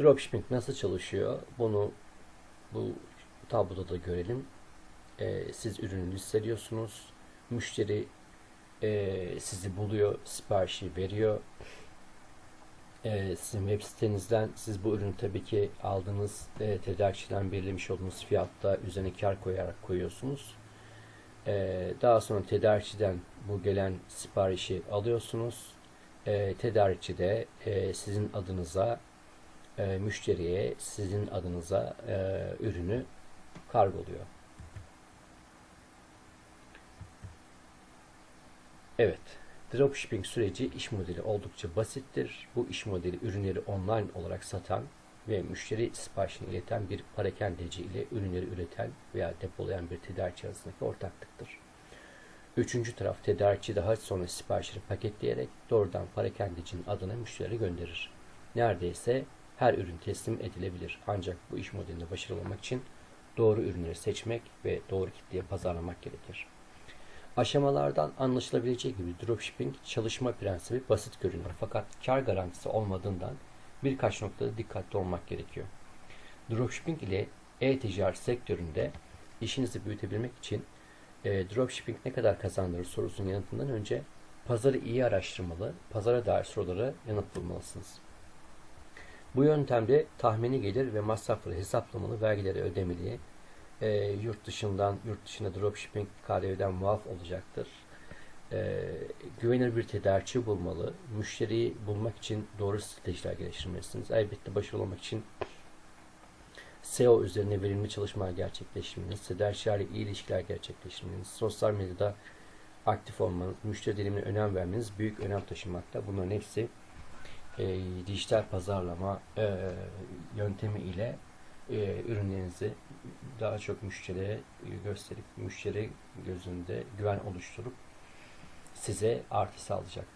dropshipping nasıl çalışıyor? Bunu bu tabloda da görelim. Ee, siz ürünü listeliyorsunuz. Müşteri e, sizi buluyor, siparişi veriyor. Ee, sizin web sitenizden siz bu ürünü tabii ki aldığınız e, tedarikçiden belirlemiş olduğunuz fiyatta üzerine kar koyarak koyuyorsunuz. Ee, daha sonra tedarikçiden bu gelen siparişi alıyorsunuz. Ee, tedarikçi de e, sizin adınıza e, müşteriye sizin adınıza e, ürünü kargoluyor. Evet, dropshipping süreci iş modeli oldukça basittir. Bu iş modeli ürünleri online olarak satan ve müşteri siparişini ileten bir parakendeci ile ürünleri üreten veya depolayan bir tedarikçi arasındaki ortaklıktır. Üçüncü taraf tedarikçi daha sonra siparişleri paketleyerek doğrudan parakendecinin adına müşterilere gönderir. Neredeyse her ürün teslim edilebilir. Ancak bu iş modelinde başarılı olmak için doğru ürünleri seçmek ve doğru kitleye pazarlamak gerekir. Aşamalardan anlaşılabileceği gibi dropshipping çalışma prensibi basit görünüyor fakat kar garantisi olmadığından birkaç noktada dikkatli olmak gerekiyor. Dropshipping ile e-ticaret sektöründe işinizi büyütebilmek için e, dropshipping ne kadar kazandırır sorusunun yanıtından önce pazarı iyi araştırmalı, pazara dair sorulara yanıt bulmalısınız. Bu yöntemde tahmini gelir ve masrafları hesaplamalı, vergileri ödemeli, e, yurt dışından, yurt dışında dropshipping KDV'den muaf olacaktır. E, güvenilir bir tedarikçi bulmalı. Müşteriyi bulmak için doğru stratejiler geliştirmelisiniz. Elbette başarılı olmak için SEO üzerine verimli çalışmalar gerçekleştirmeniz, tedarikçilerle iyi ilişkiler gerçekleştirmeniz, sosyal medyada aktif olmanız, müşteri dilimine önem vermeniz büyük önem taşımakta. Bunların hepsi e, dijital pazarlama e, yöntemi ile e, ürünlerinizi daha çok müşteriye gösterip müşteri gözünde güven oluşturup size artı sağlayacaktır.